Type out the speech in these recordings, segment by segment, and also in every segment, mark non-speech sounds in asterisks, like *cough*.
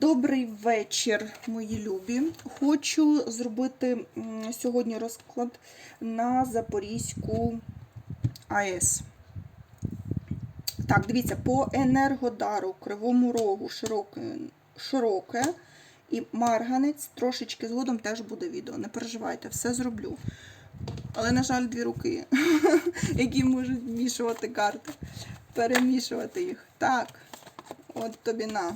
Добрий вечір, мої любі. Хочу зробити сьогодні розклад на Запорізьку АЕС. Так, дивіться, по Енергодару, Кривому Рогу, широке, широке і Марганець. Трошечки згодом теж буде відео. Не переживайте, все зроблю. Але, на жаль, дві руки, *laughs* які можуть вмішувати карти, перемішувати їх. Так, от тобі на.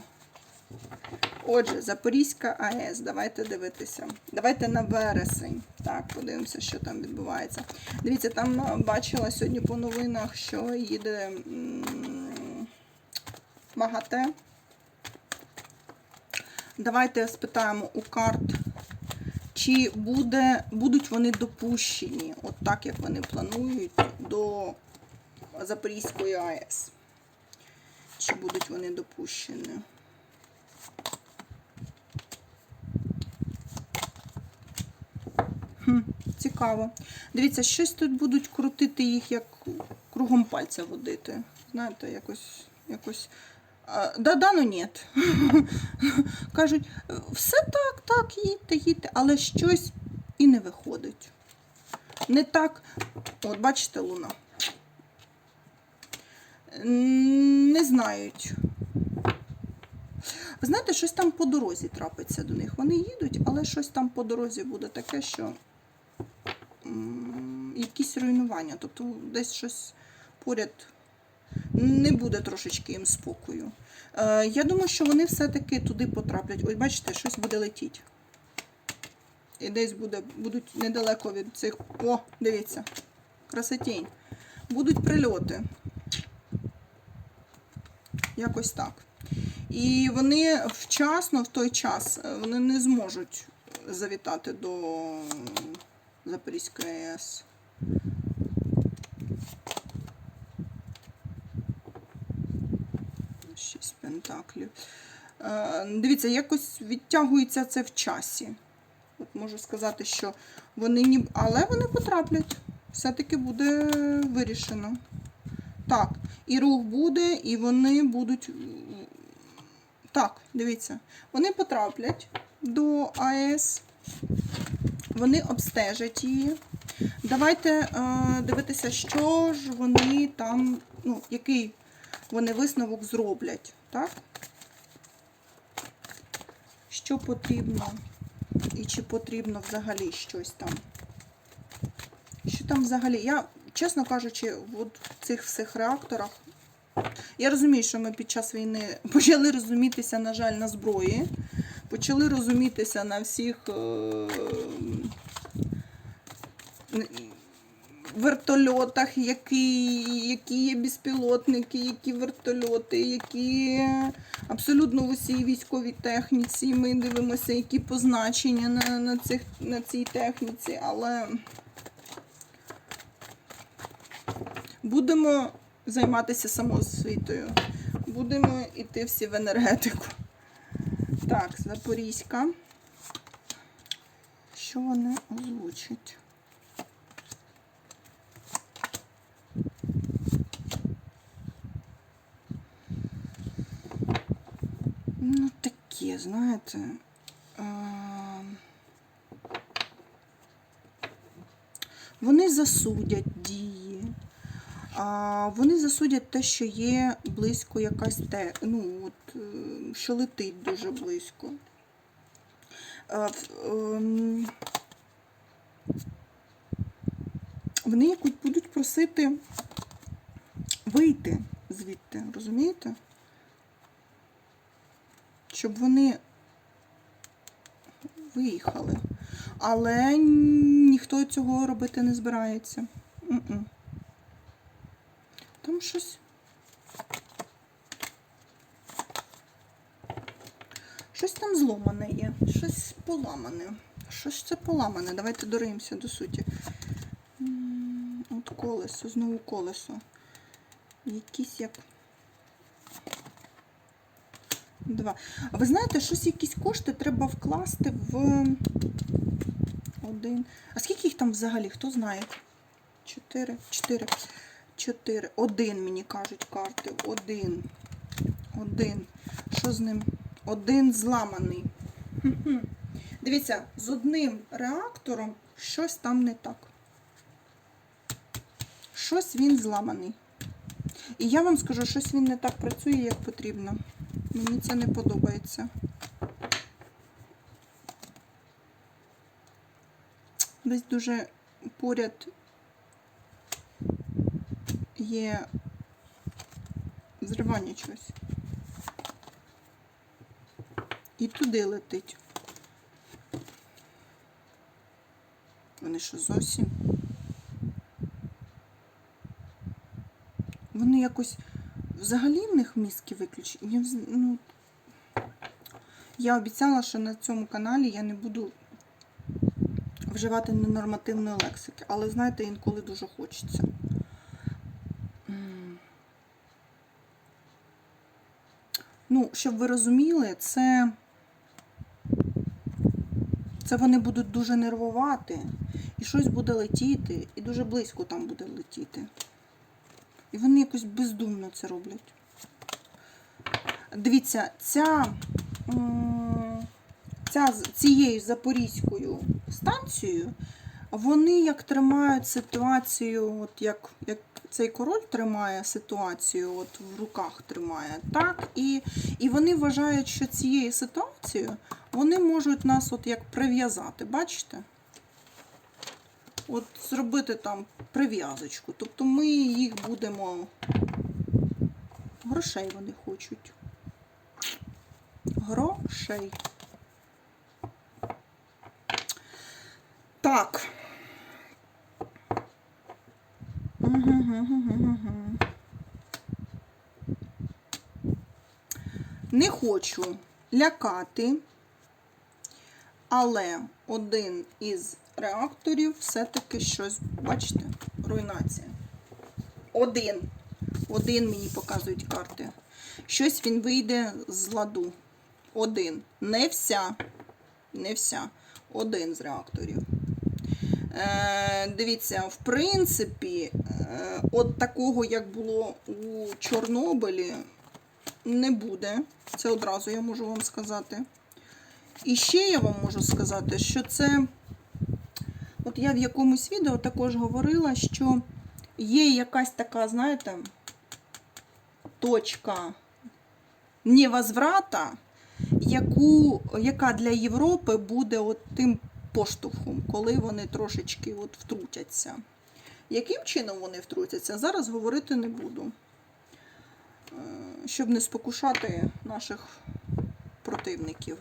Отже, Запорізька АЕС, давайте дивитися. Давайте на вересень. Так, подивимося, що там відбувається. Дивіться, там бачила сьогодні по новинах, що їде МАГАТЕ. Давайте спитаємо у карт, чи буде, будуть вони допущені, от так як вони планують, до Запорізької АЕС. Чи будуть вони допущені? Цікаво. Дивіться, щось тут будуть крутити їх, як кругом пальця водити. Знаєте, якось. якось. Да, да, ну ні. *laughs* Кажуть, все так, так, їдьте, їдьте, але щось і не виходить. Не так. От, бачите, луна. Не знають. Ви знаєте, щось там по дорозі трапиться до них. Вони їдуть, але щось там по дорозі буде таке, що якісь руйнування. Тобто десь щось поряд не буде трошечки їм спокою. Е, я думаю, що вони все-таки туди потраплять. Ось бачите, щось буде летіти. І десь буде, будуть недалеко від цих. О, дивіться, красотінь. Будуть прильоти. Якось так. І вони вчасно, в той час, е, вони не зможуть завітати до Запорізької АЕС. Шість пентаклів. Е, Дивіться, якось відтягується це в часі. От можу сказати, що вони ні. Але вони потраплять. Все-таки буде вирішено. Так, і рух буде, і вони будуть. Так, дивіться, вони потраплять до АЕС, вони обстежать її. Давайте е, дивитися, що ж вони там, ну, який вони висновок зроблять. Так? Що потрібно? І чи потрібно взагалі щось там? Що там взагалі? Я, чесно кажучи, в цих всіх реакторах. Я розумію, що ми під час війни почали розумітися, на жаль, на зброї, почали розумітися на всіх е, вертольотах, які, які є безпілотники, які вертольоти, які абсолютно в усій військовій техніці. Ми дивимося, які позначення на, на, цих, на цій техніці, але будемо займатися самоосвітою. Будемо йти всі в енергетику. Так, Запорізька. Що вони озвучать? Ну, таке, знаєте. Вони засудять дії. Вони засудять те, що є близько якась те, ну, от, е, що летить дуже близько. В- ем, вони якось будуть просити вийти звідти, розумієте? Щоб вони виїхали. Але ніхто цього робити не збирається. Там щось. Щось там зломане є, щось поламане. Щось це поламане. Давайте доримося до суті. От колесо, знову колесо. Якісь як. Два. А ви знаєте, щось якісь кошти треба вкласти в один. А скільки їх там взагалі? Хто знає? Чотири. Чотири. Чотири. Один, мені кажуть, карти. Один. Один. Що з ним? один зламаний. Хм-хм. Дивіться, з одним реактором щось там не так. Щось він зламаний. І я вам скажу, щось він не так працює, як потрібно. Мені це не подобається. Десь дуже поряд є зривання чогось. І туди летить. Вони що зовсім? Вони якось взагалі в них мізки виключені. Ну, я обіцяла, що на цьому каналі я не буду вживати ненормативної лексики, але знаєте, інколи дуже хочеться. Ну, щоб ви розуміли, це. Це вони будуть дуже нервувати, і щось буде летіти, і дуже близько там буде летіти. І вони якось бездумно це роблять. Дивіться, ця, ця цією запорізькою станцією, вони як тримають ситуацію, от як, як цей король тримає ситуацію, от в руках тримає, так? І, і вони вважають, що цією ситуацією вони можуть нас от як прив'язати, бачите? От зробити там прив'язочку. Тобто ми їх будемо. Грошей вони хочуть. Грошей. Так. Не хочу лякати, але один із реакторів все-таки щось, бачите, руйнація. Один. Один мені показують карти. Щось він вийде з ладу. Один. Не вся. Не вся. Один з реакторів. Е, дивіться, в принципі, е, от такого, як було у Чорнобилі, не буде. Це одразу я можу вам сказати. І ще я вам можу сказати, що це. От я в якомусь відео також говорила, що є якась така, знаєте, точка невозврата, яку, яка для Європи буде от тим поштовхом, коли вони трошечки от втрутяться. Яким чином вони втрутяться, зараз говорити не буду. Е, Щоб не спокушати наших противників.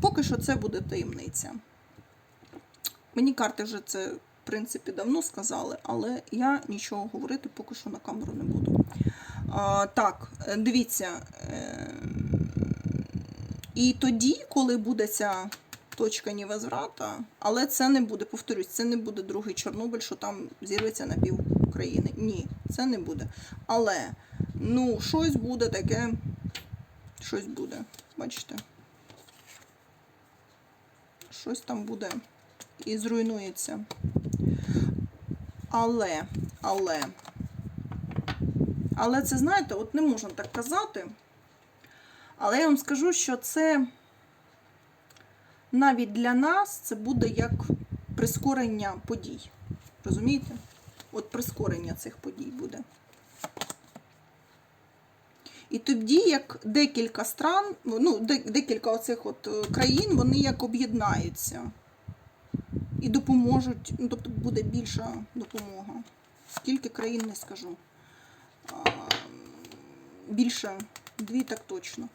Поки що це буде таємниця. Мені карти вже це, в принципі, давно сказали, але я нічого говорити поки що на камеру не буду. Так, е, дивіться. е, І тоді, коли буде ця точка невозврата, але це не буде, повторюсь, це не буде другий Чорнобиль, що там зірветься на пів України. Ні, це не буде. Але, ну, щось буде таке, щось буде. Бачите? Щось там буде і зруйнується. Але, але, але це, знаєте, от не можна так казати. Але я вам скажу, що це навіть для нас це буде як прискорення подій. Розумієте? От прискорення цих подій буде. І тоді, як декілька стран, ну, декілька оцих от е, країн, вони як об'єднаються і допоможуть, ну, тобто буде більша допомога. Скільки країн не скажу. Більше, дві так точно.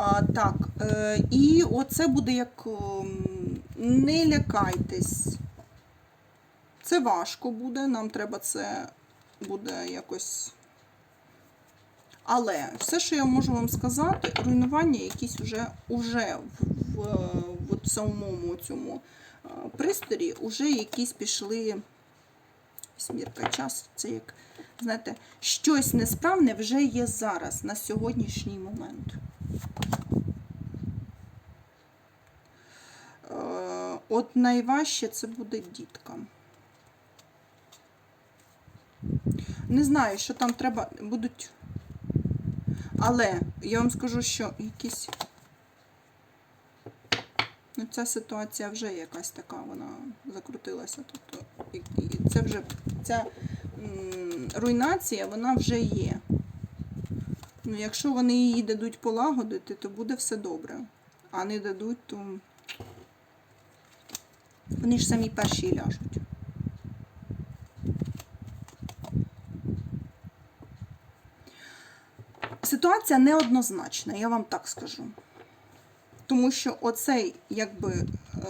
А, так, е, і оце буде як ем, не лякайтесь. Це важко буде, нам треба це буде якось. Але все, що я можу вам сказати, руйнування якісь вже, уже в, в, в самому цьому е, присторі вже якісь пішли. Смірка час, це як, знаєте, щось несправне вже є зараз, на сьогоднішній момент. Е, От найважче це буде діткам. Не знаю, що там треба. Будуть. Але я вам скажу, що якісь. Ну, ця ситуація вже якась така, вона закрутилася. Тобто, це вже ця руйнація, вона вже є. Ну, якщо вони її дадуть полагодити, то буде все добре. А не дадуть, то вони ж самі перші ляжуть. Ситуація неоднозначна, я вам так скажу. Тому що оцей, якби, е,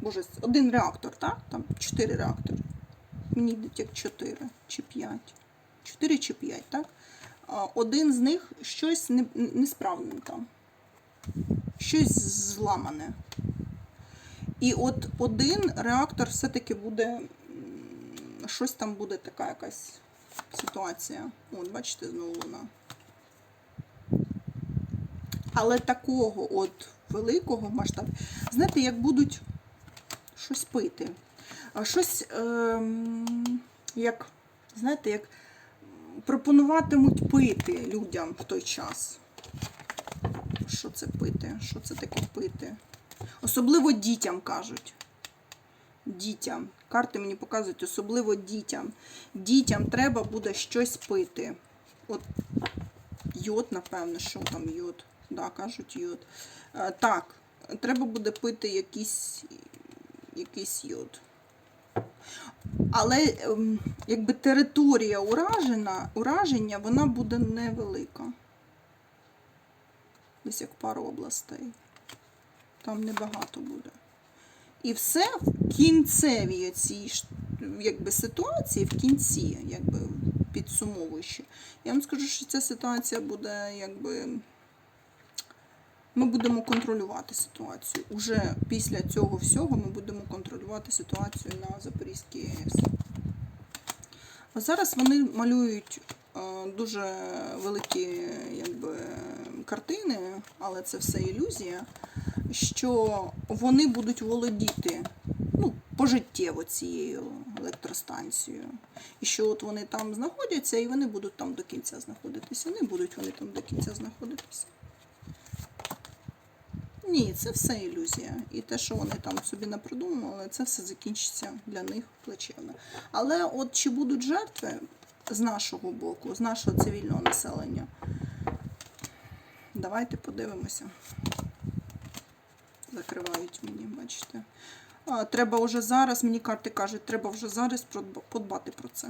боже, один реактор, так? Там чотири реактори. Мені йдуть як чотири чи п'ять. Чотири чи п'ять, так? Один з них щось не- несправне там. Щось зламане. І от один реактор все-таки буде. Щось там буде така якась ситуація. От, бачите, знову луна. Але такого от великого масштабу. Знаєте, як будуть щось пити. Щось, ем, як, знаєте, як пропонуватимуть пити людям в той час. Що це пити? Що це таке пити? Особливо дітям кажуть. Дітям. Карти мені показують, особливо дітям. Дітям треба буде щось пити. От йод, напевно, що там йод. Да, кажуть йод. Е, Так, треба буде пити якийсь, якийсь йод. Але ем, якби територія уражена, ураження, вона буде невелика. Десь як пару областей. Там небагато буде. І все в кінцевій цій якби, ситуації, в кінці, якби підсумовуючи. Я вам скажу, що ця ситуація буде якби. Ми будемо контролювати ситуацію. Уже після цього всього ми будемо контролювати ситуацію на Запорізькій АЕС. А зараз вони малюють е, дуже великі якби, картини, але це все ілюзія, що вони будуть володіти ну, пожиттєво цією електростанцією. І що от вони там знаходяться, і вони будуть там до кінця знаходитися. Не будуть вони там до кінця знаходитися. Ні, це все ілюзія. І те, що вони там собі напридумували, це все закінчиться для них плачевно. Але от чи будуть жертви з нашого боку, з нашого цивільного населення? Давайте подивимося. Закривають мені, бачите. Треба вже зараз, мені карти кажуть, треба вже зараз подбати про це.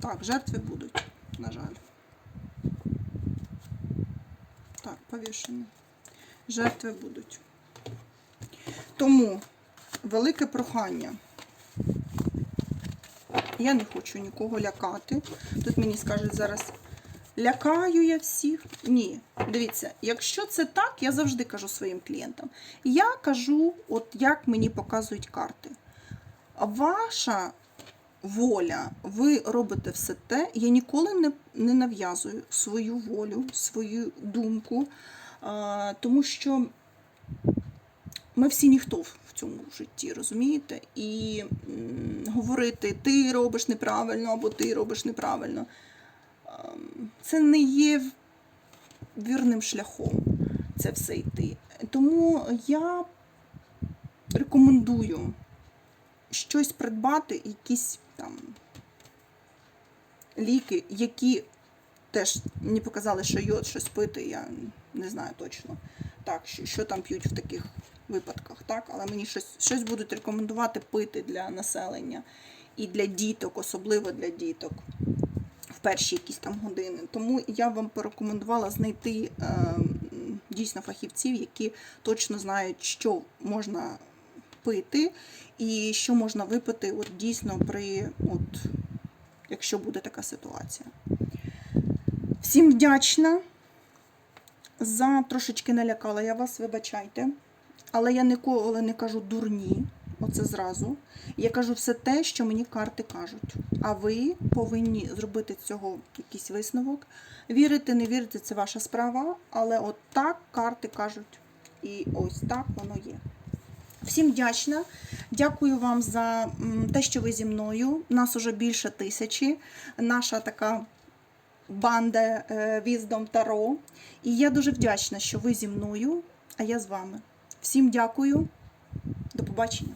Так, жертви будуть, на жаль. Так, повішені жертви будуть. Тому велике прохання. Я не хочу нікого лякати. Тут мені скажуть зараз, лякаю я всіх. Ні, дивіться, якщо це так, я завжди кажу своїм клієнтам. Я кажу, от як мені показують карти. Ваша воля, ви робите все те, я ніколи не, не нав'язую свою волю, свою думку. Тому що ми всі ніхто в в цьому житті, розумієте? І говорити ти робиш неправильно або ти робиш неправильно. ем, Це не є вірним шляхом це все йти. Тому я рекомендую щось придбати, якісь там ліки, які теж мені показали, що йод щось пити, я не знаю точно. Так, що, що там п'ють в таких випадках, так, але мені щось, щось будуть рекомендувати пити для населення і для діток, особливо для діток в перші якісь там години. Тому я вам порекомендувала знайти е, дійсно фахівців, які точно знають, що можна пити і що можна випити от дійсно при, от, якщо буде така ситуація. Всім вдячна за трошечки налякала я вас, вибачайте. Але я ніколи не кажу дурні, оце зразу. Я кажу все те, що мені карти кажуть. А ви повинні зробити з цього якийсь висновок. Вірити, не вірити це ваша справа, але от так карти кажуть. І ось так воно є. Всім вдячна. Дякую вам за те, що ви зі мною. Нас уже більше тисячі. Наша така банда Віздом Таро. І я дуже вдячна, що ви зі мною, а я з вами. Всім дякую. До побачення.